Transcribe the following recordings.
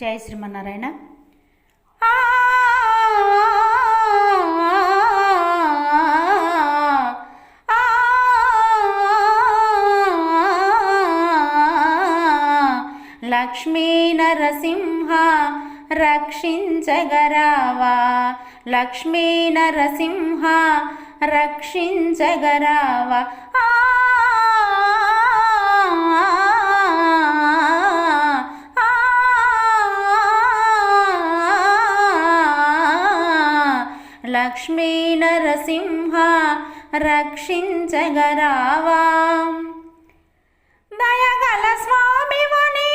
జై శ్రీమన్నారాయణ. లక్ష్మీ నరసింహ రక్షించగరావా. లక్ష్మీ నరసింహ రక్షించగరావా. లక్ష్మీ నరసింహ రక్షించగరావా. దయగల స్వామివని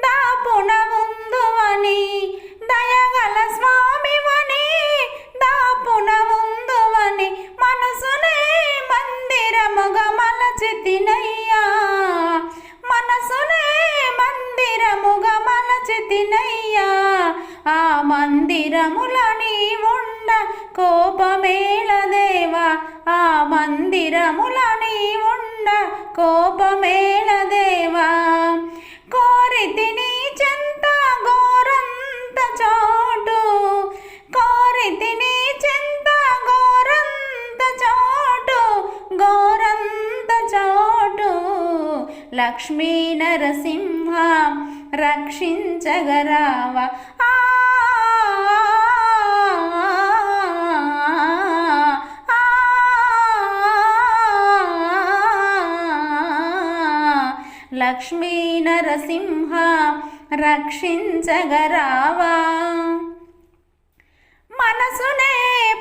దాపున ఉందువని దయగల స్వామివని దాపున ఉందువని మనసునే మందిరముగా మలచితినయ్యా. మనసునే మందిరముగా మలచితినయ్యా. ఆ మందిరముల ఉండ కోపమేళ దేవా ఆ మందిరముల ఉండ కోపమేళదేవ. దేవా కోరితి నీ చెంత గోరంత చోటు కోరితి నీ చెంత గోరంత చోటు గోరంత చోటు. లక్ష్మీ నరసింహ రక్షించగరావా లక్ష్మీ నరసింహ రక్షించగరావా? మనసునే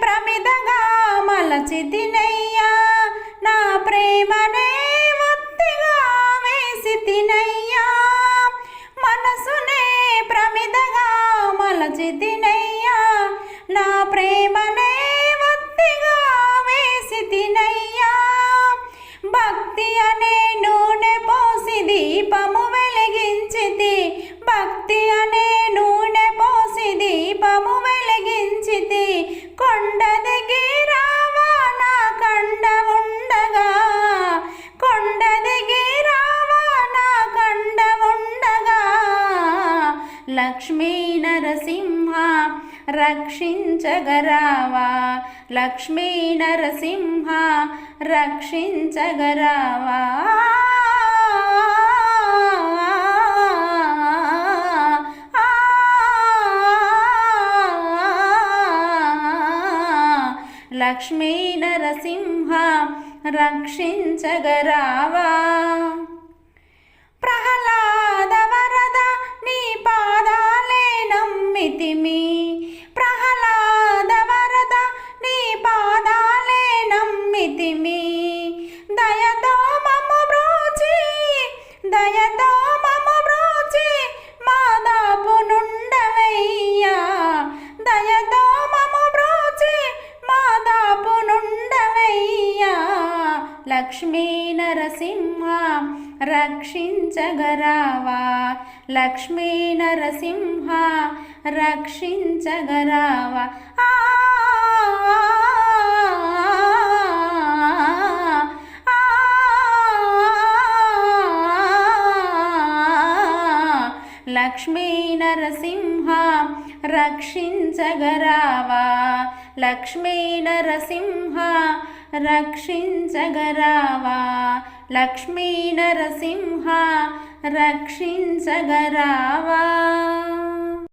ప్రమిదగా మలచితినయ్యా నా ప్రేమనే ఒత్తిగా వేసి తినయ్యా మనసునే ప్రమిదగా మలచితినయ్యా నా ప్రేమనే ఒత్తిగా వేసి తినయ్యా భక్తి అనే लक्ष्मी लक्ष्मीनरसिंहा रक्षरावा लक्ष्मी नरसिंहा रक्षरावा लक्ष्मीनरसिंह रक्षरावाह्लाद प्रह्लादवरद नीपादा నీ పాదాలే लक्ष्मी नरसिंहा रक्षिञ्च गरावा लक्ष्मी नरसिंहा रक्षिञ्च गरावा लक्ष्मी नरसिंहा च गरावा लक्ष्मी नरसिंहा రక్షించగరావా? లక్ష్మీ నరసింహ రక్షించగరావా?